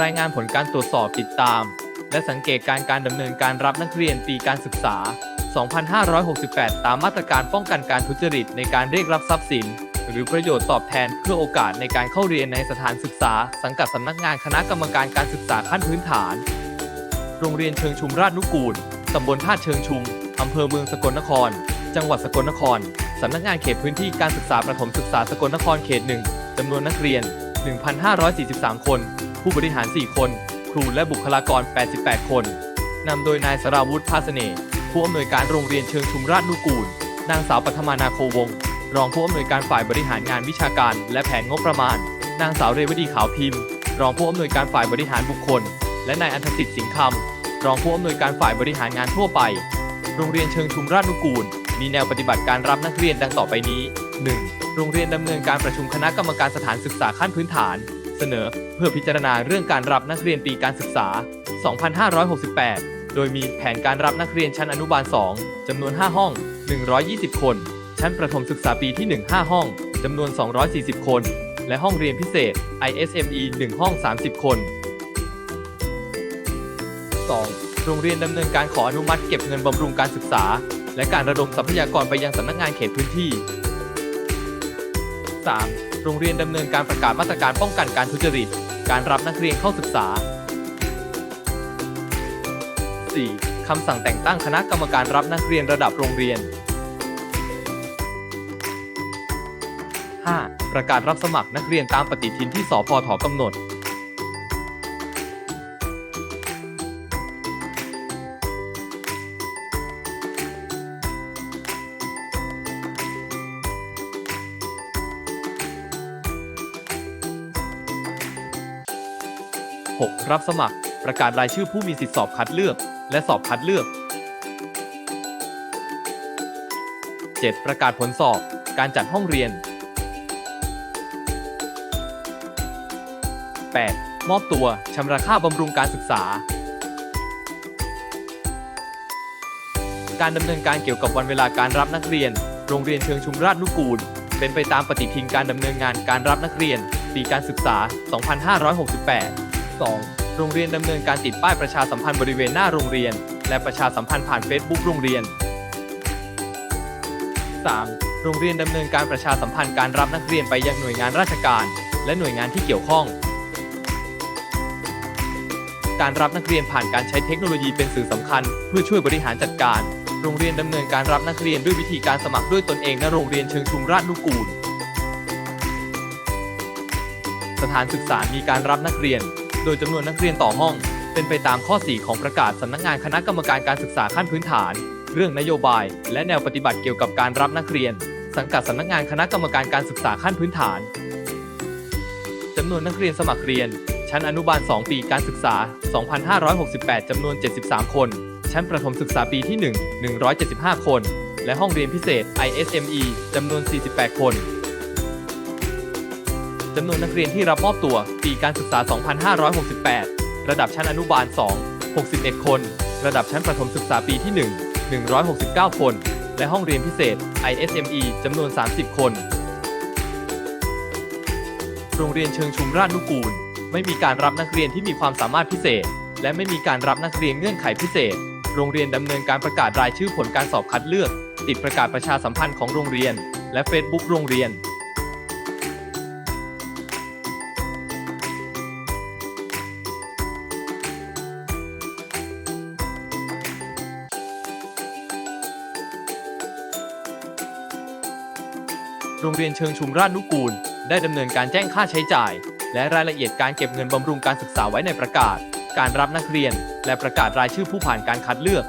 รายงานผลการตรวจสอบติดตาม และสังเกตการการดำเนินการรับนักเรียนปีการศึกษา 2568 ตามมาตรการป้องกันการทุจริตในการเรียกรับทรัพย์สิน หรือประโยชน์ตอบแทนเพื่อโอกาสในการเข้าเรียนในสถานศึกษา สังกัดสำนักงานคณะกรรมการการศึกษาขั้นพื้นฐาน โรงเรียนเชิงชุมราชนุกูลตำบลท่าเชิงชุมอำเภอเมืองสกลนคร จังหวัดสกลนครสำนักงานเขตพื้นที่การศึกษาประถมศึกษาสกลนครเขตหนึ่งจำนวนนักเรียน 1,543 คน ผู้บริหาร 4 คน ครูและบุคลากร 88 คน นำโดยนายสราวุธภาสเสน่ผู้อำนวยการโรงเรียนเชิงชุมราชนุกูล นางสาวปัทมานาโควง รองผู้อำนวยการฝ่ายบริหารงานวิชาการ และแผนงบประมาณ นางสาวเรวดีขาวพิมพ์ รองผู้อำนวยการฝ่ายบริหารบุคคล และนายอันทสิทธิ์สิงห์คำรองผู้อำนวยการฝ่ายบริหารงานทั่วไป โรงเรียนเชิงชุมราชนุกูล มีแนวปฏิบัติการรับนักเรียนดังต่อไปนี้ 1. โรงเรียนดำเนินการประชุมคณะกรรมการสถานศึกษาขั้นพื้นฐาน เสนอเพื่อพิจารณาเรื่องการรับนักเรียนปีการศึกษา 2568 โดยมีแผนการรับนักเรียนชั้นอนุบาล 2 จำนวน 5 ห้อง 120 คน ชั้นประถมศึกษาปีที่ 1 5 ห้อง จำนวน 240 คน และห้องเรียนพิเศษ ISME 1 ห้อง 30 คน 2. โรงเรียนดำเนินการขออนุมัติเก็บเงินบำรุงการศึกษา และการระดมทรัพยากรไปยังสำนักงานเขตพื้นที่ 3. โรงเรียนดำเนินการประกาศมาตรการป้องกันการทุจริต การรับนักเรียนเข้าศึกษา 4. คำสั่งแต่งตั้งคณะกรรมการรับนักเรียนระดับโรงเรียน 5. ประกาศรับสมัครนักเรียนตามปฏิทินที่สพทกำหนด 6. รับสมัคร ประกาศรายชื่อผู้มีสิทธิสอบคัดเลือก และสอบคัดเลือก 7. ประกาศผลสอบ การจัดห้องเรียน 8. มอบตัว ชำระค่าบำรุงการศึกษา การดำเนินการเกี่ยวกับวันเวลาการรับนักเรียน โรงเรียนเชิงชุมราชนุกูล เป็นไปตามปฏิทินการดำเนินงานการรับนักเรียน ปีการศึกษา 2568 2. โรงเรียนดำเนินการติดป้ายประชาสัมพันธ์บริเวณหน้าโรงเรียน และประชาสัมพันธ์ผ่านเฟซบุ๊กโรงเรียน 3. โรงเรียนดำเนินการประชาสัมพันธ์การรับนักเรียนไปยังหน่วยงานราชการ และหน่วยงานที่เกี่ยวข้อง การรับนักเรียนผ่านการใช้เทคโนโลยีเป็นสื่อสำคัญ เพื่อช่วยบริหารจัดการ โรงเรียนดำเนินการรับนักเรียนด้วยวิธีการสมัครด้วยตนเองณโรงเรียนเชิงชุมราชนุกูล สถานศึกษามีการรับนักเรียน โดยจำนวนนักเรียนต่อห้อง เป็นไปตามข้อ 4 ของประกาศสำนักงานคณะกรรมการการศึกษาขั้นพื้นฐาน เรื่องนโยบาย และแนวปฏิบัติเกี่ยวกับการรับนักเรียน สังกัดสำนักงานคณะกรรมการการศึกษาขั้นพื้นฐานจำนวนนักเรียนสมัครเรียน ชั้นอนุบาล 2 ปีการศึกษา 2568 จำนวน 73 คน ชั้นประถมศึกษาปีที่ 1 175 คน และห้องเรียนพิเศษ ISME จำนวน 48 คน จำนวนนักเรียนที่รับมอบตัวปีการศึกษา 2568 ระดับชั้นอนุบาล 2 61 คน ระดับชั้นประถมศึกษาปีที่ 1 169 คน และห้องเรียนพิเศษ ISME จำนวน 30 คน โรงเรียนเชิงชุมราชนุกูล ไม่มีการรับนักเรียนที่มีความสามารถพิเศษ และไม่มีการรับนักเรียนเงื่อนไขพิเศษ โรงเรียนดำเนินการประกาศรายชื่อผลการสอบคัดเลือก ติดประกาศประชาสัมพันธ์ของโรงเรียน และเฟซบุ๊กโรงเรียน โรงเรียนเชิงชุมราชนุกูล ได้ดำเนินการแจ้งค่าใช้จ่าย และรายละเอียดการเก็บเงินบำรุงการศึกษาไว้ในประกาศ การรับนักเรียน และประกาศรายชื่อผู้ผ่านการคัดเลือก